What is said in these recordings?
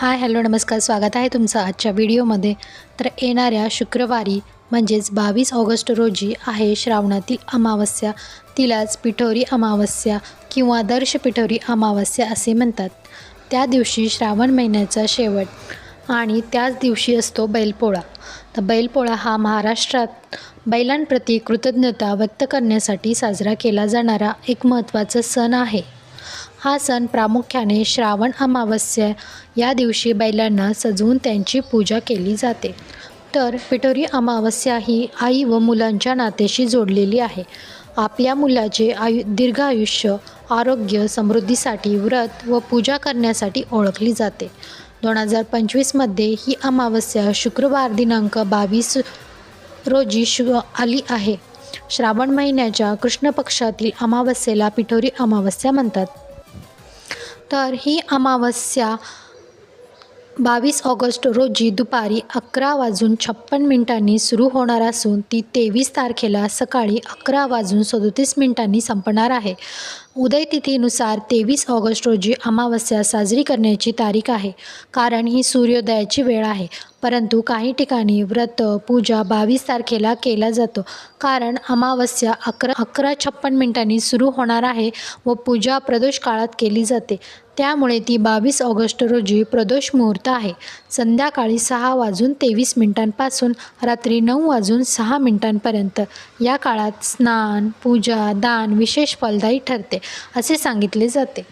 Hi hello नमस्कार स्वागत आहे तुमचं आजच्या व्हिडिओमध्ये. तर येणाऱ्या शुक्रवारी म्हणजेच बावीस ऑगस्ट रोजी आहे श्रावणातील अमावस्या. तिलाच पिठोरी अमावस्या किंवा दर्श पिठोरी अमावस्या असे म्हणतात. त्या दिवशी श्रावण महिन्याचा शेवट आणि त्याच दिवशी असतो बैलपोळा. तर बैलपोळा हा महाराष्ट्रात बैलांप्रती कृतज्ञता व्यक्त करण्यासाठी साजरा केला जाणारा एक महत्त्वाचा सण आहे. हा सण प्रामुख्याने श्रावण अमावस्या या दिवशी बैलांना सजवून त्यांची पूजा केली जाते. तर पिठोरी अमावस्या ही आई व मुलांच्या नात्याशी जोडलेली आहे. आपल्या मुलाचे आयु दीर्घ आयुष्य आरोग्य समृद्धीसाठी व्रत व पूजा करण्यासाठी ओळखली जाते. दोन हजार पंचवीसमध्ये ही अमावस्या शुक्रवार दिनांक बावीस रोजी शु आली आहे. श्रावण महिन्याच्या कृष्ण पक्षातील अमावस्येला पिठोरी अमावस्या म्हणतात. तर ही अमावस्या बावीस ऑगस्ट रोजी दुपारी अकरा वाजून छप्पन मिनिटांनी सुरू होणार असून ती तेवीस तारखेला सकाळी अकरा वाजून सदोतीस मिनिटांनी संपणार आहे. उदयतिथीनुसार तेवीस ऑगस्ट रोजी अमावस्या साजरी करण्याची तारीख आहे. कारण ही सूर्योदयाची वेळ आहे. परंतु काही ठिकाणी व्रत पूजा बावीस तारखेला केला जातो. कारण अमावस्या अकरा अकरा छप्पन मिनिटांनी सुरू होणार आहे व पूजा प्रदोष काळात केली जाते. त्यामुळे ती बावीस ऑगस्ट रोजी प्रदोष मुहूर्त आहे. संध्याकाळी सहा वाजून तेवीस मिनिटांपासून रात्री नऊ वाजून सहा मिनिटांपर्यंत. या काळात स्नान पूजा दान विशेष फलदायी ठरते. असे सांगितले जाते.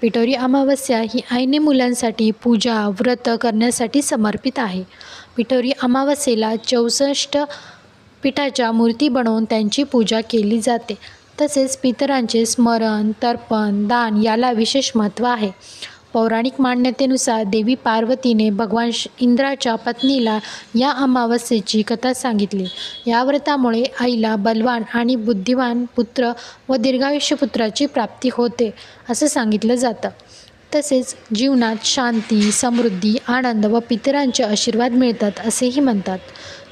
पिठोरी अमावस्या ही आईने मुलांसाठी पूजा व्रत करण्यासाठी समर्पित आहे. पिठोरी अमावस्येला चौसष्ट पिठाच्या मूर्ती बनवून त्यांची पूजा केली जाते. तसेच पितरांचे स्मरण तर्पण दान याला विशेष महत्त्व आहे. पौराणिक मान्यतेनुसार देवी पार्वतीने भगवान श- इंद्राच्या पत्नीला या अमावस्येची कथा सांगितली. या व्रतामुळे आईला बलवान आणि बुद्धिवान पुत्र व दीर्घायुष्य पुत्राची प्राप्ती होते असं सांगितलं जातं. तसेच जीवनात शांती समृद्धी आनंद व पितरांचे आशीर्वाद मिळतात असेही म्हणतात.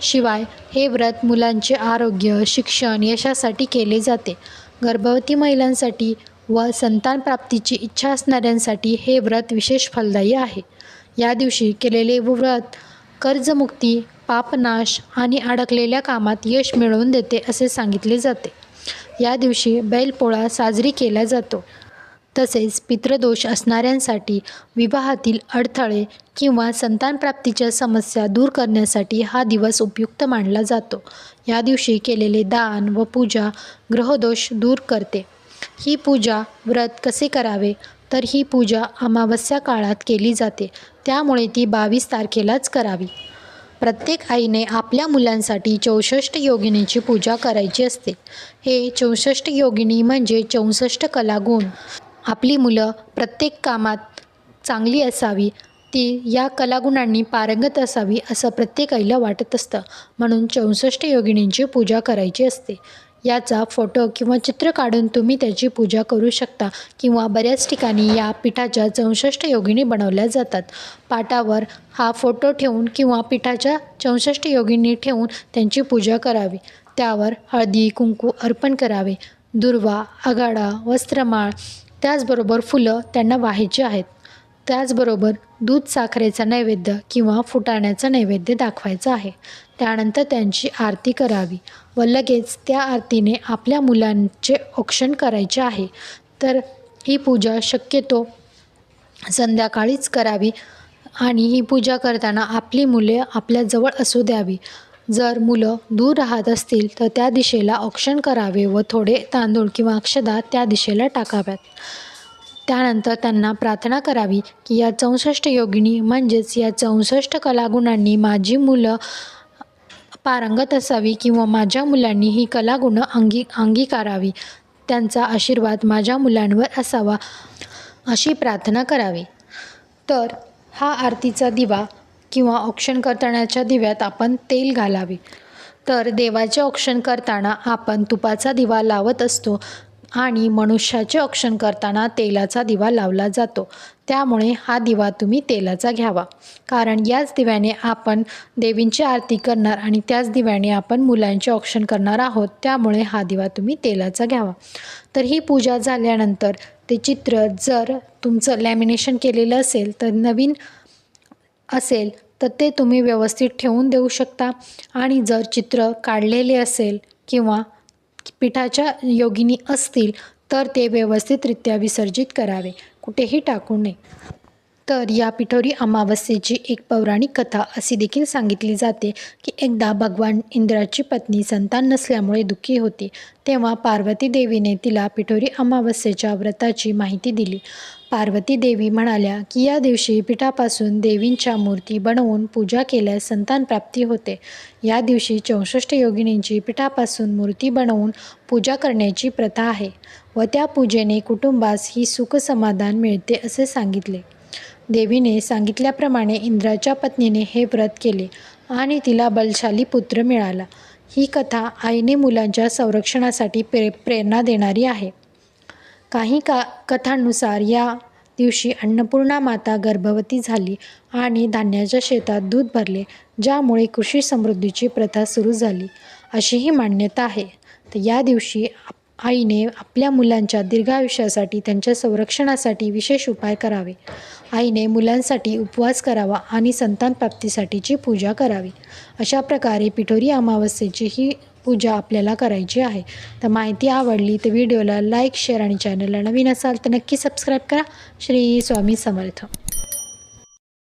शिवाय हे व्रत मुलांचे आरोग्य शिक्षण यशासाठी केले जाते. गर्भवती महिलांसाठी व संतान प्राप्तीची इच्छा असणाऱ्यांसाठी हे व्रत विशेष फलदायी आहे. या दिवशी केलेले व्रत कर्जमुक्ती पापनाश आणि अडकलेल्या कामात यश मिळवून देते असे सांगितले जाते. या दिवशी बैलपोळा साजरी केला जातो. तसेच पितृदोष असणाऱ्यांसाठी विवाहातील अडथळे किंवा संतानप्राप्तीच्या समस्या दूर करण्यासाठी हा दिवस उपयुक्त मानला जातो. या दिवशी केलेले दान व पूजा ग्रहदोष दूर करते. ही पूजा व्रत कसे करावे? तर ही पूजा अमावस्या काळात केली जाते. त्यामुळे ती बावीस तारखेलाच करावी. प्रत्येक आईने आपल्या मुलांसाठी चौसष्ट योगिनीची पूजा करायची असते. हे चौसष्ट योगिनी म्हणजे चौसष्ट कलागुण. आपली मुलं प्रत्येक कामात चांगली असावी ती या कलागुणांनी पारंगत असावी असं प्रत्येक आईला वाटत असतं. म्हणून चौसष्ट योगिनींची पूजा करायची असते. याचा फोटो किंवा चित्र काढून तुम्ही त्याची पूजा करू शकता किंवा बऱ्याच ठिकाणी या पिठाच्या चौसष्ट योगिनी बनवल्या जातात. पाटावर हा फोटो ठेवून किंवा पिठाच्या चौसष्ट योगिनी ठेवून त्यांची पूजा करावी. त्यावर हळदी कुंकू अर्पण करावे. दुर्वा आघाडा वस्त्रमाळ त्याचबरोबर फुलं त्यांना वाहायची आहेत. त्याचबरोबर दूध साखरेचा नैवेद्य किंवा फुटाण्याचा नैवेद्य दाखवायचा आहे. त्यानंतर त्यांची आरती करावी व लगेच त्या आरतीने आपल्या मुलांचे औक्षण करायचे आहे. तर ही पूजा शक्यतो संध्याकाळीच करावी आणि ही पूजा करताना आपली मुले आपल्याजवळ असू द्यावी. जर मुलं दूर राहत असतील तर त्या दिशेला औक्षण करावे व थोडे तांदूळ किंवा अक्षदा त्या दिशेला टाकाव्यात. त्यानंतर त्यांना प्रार्थना करावी की या चौसष्ट योगिनी म्हणजेच या चौसष्ट कलागुणांनी माझी मुलं पारंगत असावी किंवा माझ्या मुलांनी ही कलागुणं अंगी अंगीकारावी. त्यांचा आशीर्वाद माझ्या मुलांवर असावा अशी प्रार्थना करावी. तर हा आरतीचा दिवा किंवा औक्षण करतानाच्या दिव्यात आपण तेल घालावे. तर देवाचे औक्षण करताना आपण तुपाचा दिवा लावत असतो. आणि मनुष्याचे औक्षण करताना तेलाचा दिवा लावला जातो. त्यामुळे हा दिवा तुम्ही तेलाचा घ्यावा. कारण याच दिव्याने आपण देवींची आरती करणार आणि त्याच दिव्याने आपण मुलांचे औक्षण करणार आहोत. त्यामुळे हा दिवा तुम्ही तेलाचा घ्यावा. तर ही पूजा झाल्यानंतर ते चित्र जर तुमचं लॅमिनेशन केलेलं असेल तर नवीन असेल तर ते तुम्ही व्यवस्थित ठेवून देऊ शकता. आणि जर चित्र काढलेले असेल किंवा पिठाच्या योगिनी असतील तर ते व्यवस्थितरित्या विसर्जित करावे. कुठेही टाकू नये. तर या पिठोरी अमावस्येची एक पौराणिक कथा अशी देखील सांगितली जाते की एकदा भगवान इंद्राची पत्नी संतान नसल्यामुळे दुःखी होती. तेव्हा पार्वती देवीने तिला पिठोरी अमावस्येच्या व्रताची माहिती दिली. पार्वती देवी म्हणाल्या की या दिवशी पिठापासून देवींच्या मूर्ती बनवून पूजा केल्यास संतान प्राप्ती होते. या दिवशी चौसष्ट योगिनींची पिठापासून मूर्ती बनवून पूजा करण्याची प्रथा आहे व त्या पूजेने कुटुंबास ही सुख समाधान मिळते असे सांगितले. देवीने सांगितल्याप्रमाणे इंद्राच्या पत्नीने हे व्रत केले आणि तिला बलशाली पुत्र मिळाला. ही कथा आईने मुलांच्या संरक्षणासाठी प्रे प्रेरणा देणारी आहे. काही का कथांनुसार या दिवशी अन्नपूर्णा माता गर्भवती झाली आणि धान्याच्या शेतात दूध भरले ज्यामुळे कृषी समृद्धीची प्रथा सुरू झाली. अशीही मान्यता आहे. तर या दिवशी आप- आईने आपल्या मुलांच्या दीर्घायुष्यासाठी त्यांच्या संरक्षणासाठी विशेष उपाय करावे. आईने मुलांसाठी उपवास करावा आणि संतान प्राप्तीसाठीची पूजा करावी. अशा प्रकारे पिठोरी अमावस्येची ही पूजा आपल्याला करायची आहे. तर माहिती आवडली तर व्हिडिओला लाईक शेअर आणि चॅनलला नवीन असाल तर नक्की सबस्क्राईब करा. श्री स्वामी समर्थ.